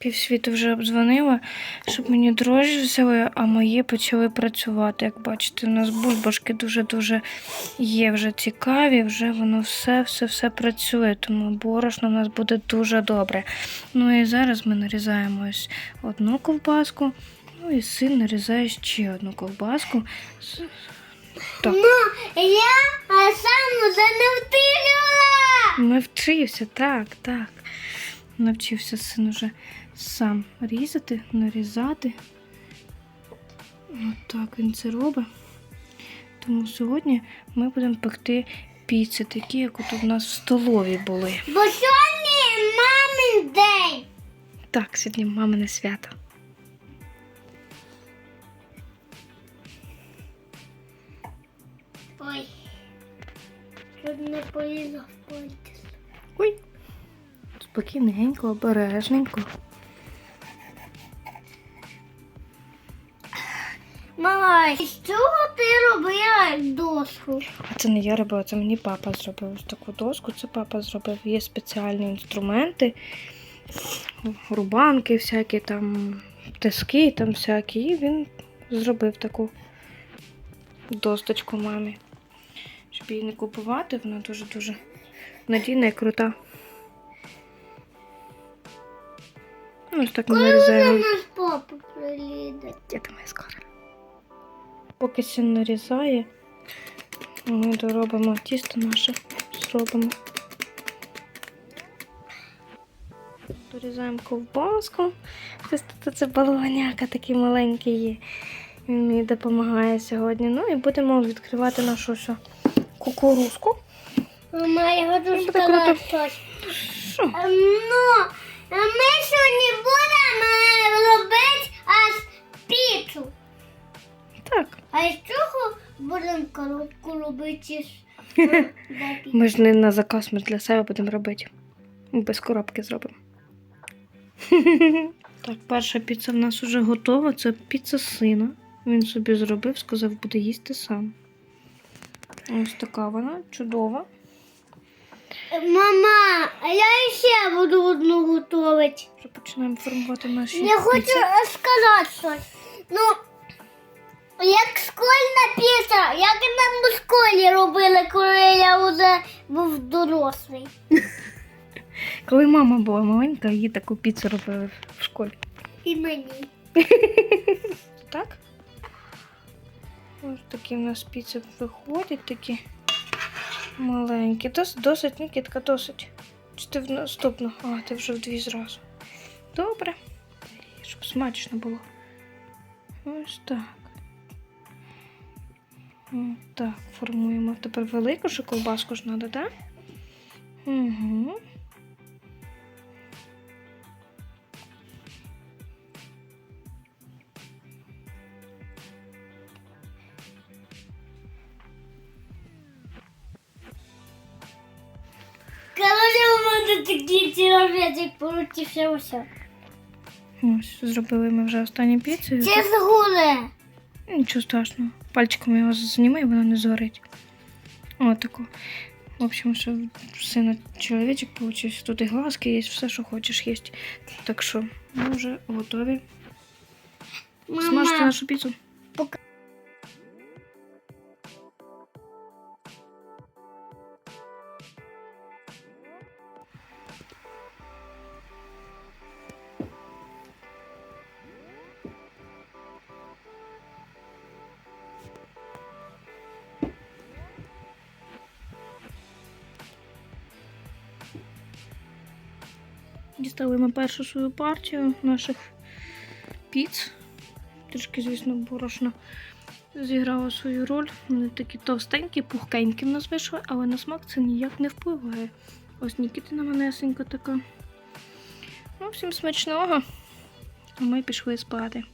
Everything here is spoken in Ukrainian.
Півсвіту вже обдзвонила, щоб мені дрожжі взяли, а мої почали працювати. Як бачите, у нас бульбашки дуже-дуже є вже цікаві, вже воно все, все, все працює, тому борошно у нас буде дуже добре. Ну і зараз ми нарізаємо ось одну ковбаску, ну і син нарізає ще одну ковбаску. Так. Я сам уже не втирила. Навчився, так, так. Навчився син уже сам різати, нарізати. Отак він це робить. Тому сьогодні ми будемо пекти піци, такі, як от у нас в столові були. Бо сьогодні мамин день. Так, сьогодні мамине свято. Ой. Чуть не полізла в пальці. Ой. Спокійненько, обережненько. Мама, з чого ти робила дошку? А це не я робила, це мені папа зробив ось таку доску. Це папа зробив. Є спеціальні інструменти, рубанки, всякі там, тиски там всякі. І він зробив таку досточку мамі. Щоб її не купувати, вона дуже-дуже надійна і крута. Ось так ми Коли нарізаємо. папа приліде? Я думаю, скоро. Поки син нарізає, ми доробимо тісто наше, зробимо. Дорізаємо ковбаску. Тут це балоняка такий маленький є. Він мені допомагає сьогодні. Ну і будемо відкривати нашу всю кукурузку. Мама, я хочу Ну, сказати щось. Що? Ем, Ну, ми сьогодні будемо робити аж піцу. Так. А з чого будемо коробку робити? Ми ж не на заказ, ми ж для себе будемо робити. Без коробки зробимо. Так, перша піца в нас вже готова. Це піца сина. Він собі зробив, сказав, буде їсти сам. Ось така вона чудова. Мама, а я ще буду одну готувати. Вже починаємо формувати наші. Я хочу сказати щось. Ну, як школьна піца, як нам у школі робили, коли я вже був дорослий. Коли мама була маленька, їй таку піцу робили в школі. І мені. Так? Ось такі в нас піци виходять такі маленькі. Дос, досить, Нікітка, досить. Чи ти в наступну? А, ти вже в дві зразу. Добре. Щоб смачно було. Ось так. Так, формуємо. Тепер велику ще ковбаску ж треба, так? Угу. Мене такі цілов'язик получився. Ось, зробили ми вже останню піцу. Це згуле. Нічого страшного. Пальчиком його зніми, і воно не згорить. Отако. В общем, що сина чоловічок получився. Тут і глазки є, все, що хочеш, є. Так що ми вже готові. Смажте нашу піцу. Дістали ми першу свою партію наших піц. Трішки, звісно, борошно зіграло свою роль. Вони такі товстенькі, пухкенькі в нас вийшли, але на смак це ніяк не впливає. Ось Нікітина манесенька така. Ну, всім смачного. А ми пішли спати.